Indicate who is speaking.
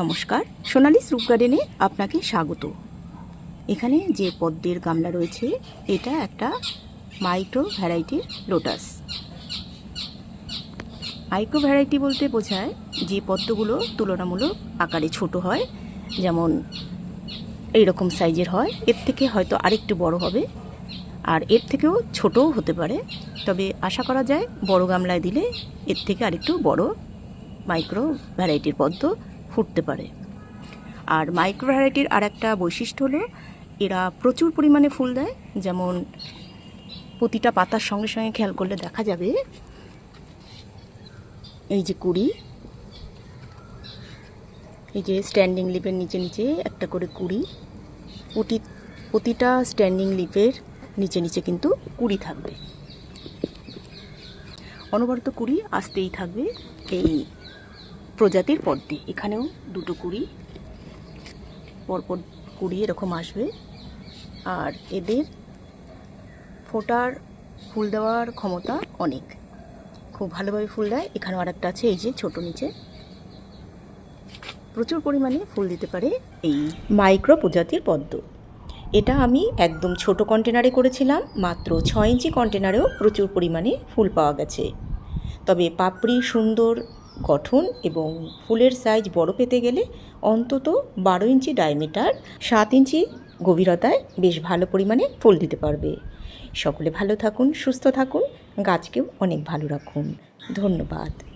Speaker 1: নমস্কার, সোনালি স্রুপ গার্ডেনে আপনাকে স্বাগত। এখানে যে পদ্মের গামলা রয়েছে, এটা একটা মাইক্রো ভ্যারাইটির লোটাস। মাইক্রো ভ্যারাইটি বলতে বোঝায় যে পদ্মগুলো তুলনামূলক আকারে ছোট হয়, যেমন এইরকম সাইজের হয়। এর থেকে হয়তো আরেকটু বড় হবে, আর এর থেকেও ছোটও হতে পারে। তবে আশা করা যায় বড় গামলায় দিলে এর থেকে আরেকটু বড় মাইক্রো ভ্যারাইটির পদ্ম ফুটতে পারে। আর মাইক্রো ভ্যারাইটির আর একটা বৈশিষ্ট্য হলো, এরা প্রচুর পরিমাণে ফুল দেয়। যেমন, প্রতিটা পাতার সঙ্গে সঙ্গে খেয়াল করলে দেখা যাবে, এই যে কুড়ি, এই যে স্ট্যান্ডিং লিপের নিচে নিচে একটা করে কুড়ি, প্রতি, প্রতিটা স্ট্যান্ডিং লিপের নিচে নিচে কিন্তু কুড়ি থাকবে। অনবরত কুড়ি আসতেই থাকবে এই প্রজাতির পদ্মে এখানেও দুটো কুড়ি, পরপর কুড়ি এরকম আসবে। আর এদের ফোটার ফুল দেওয়ার ক্ষমতা অনেক। খুব ভালোভাবে ফুল দেয়। এখানেও আর একটা আছে, এই যে ছোট নিচে। প্রচুর পরিমাণে ফুল দিতে পারে এই মাইক্রো প্রজাতির পদ্ম। এটা আমি একদম ছোট কন্টেনারে করেছিলাম, মাত্র ছয় ইঞ্চি কন্টেনারেও প্রচুর পরিমাণে ফুল পাওয়া গেছে। তবে পাপড়ি, সুন্দর গঠন এবং ফুলের সাইজ বড় পেতে গেলে অন্তত বারো ইঞ্চি ডায়মিটার সাত ইঞ্চি গভীরতায় বেশ ভালো পরিমাণে ফুল দিতে পারবে। সকলে ভালো থাকুন, সুস্থ থাকুন, গাছকেও অনেক ভালো রাখুন। ধন্যবাদ।